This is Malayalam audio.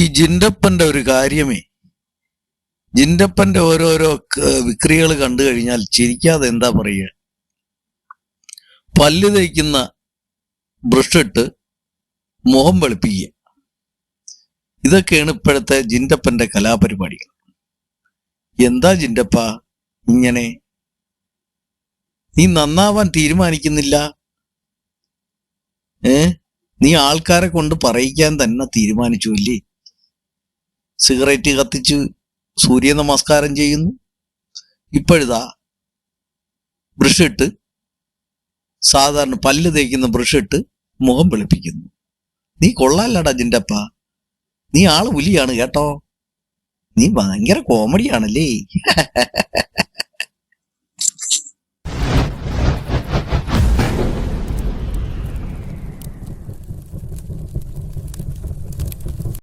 ഈ ജിൻഡപ്പന്റെ ഒരു കാര്യമേ. ജിൻഡപ്പന്റെ ഓരോരോ വിക്രികൾ കണ്ടു കഴിഞ്ഞാൽ ചിരിക്കാതെ എന്താ പറയുക? പല്ല് തേക്കുന്ന ബ്രഷിട്ട് മുഖം വെളുപ്പിക്കുക. ഇതൊക്കെയാണ് ഇപ്പോഴത്തെ ജിൻഡപ്പന്റെ കലാപരിപാടികൾ. എന്താ ജിൻഡപ്പ ഇങ്ങനെ? നീ നന്നാവാൻ തീരുമാനിക്കുന്നില്ല? ഏ? നീ ആൾക്കാരെ കൊണ്ട് പറയിക്കാൻ തന്നെ തീരുമാനിച്ചു ഇല്ലേ സിഗരറ്റ് കത്തിച്ച് സൂര്യ നമസ്കാരം ചെയ്യുന്നു. ഇപ്പോഴിതാ ബ്രഷിട്ട് സാധാരണ പല്ല് തേക്കുന്ന ബ്രഷിട്ട് മുഖം വെളുപ്പിക്കുന്നു. നീ കൊള്ളാല്ലടാ ജിന്റപ്പ നീ ആൾ പുലിയാണ് കേട്ടോ. നീ ഭയങ്കര കോമഡിയാണല്ലേ?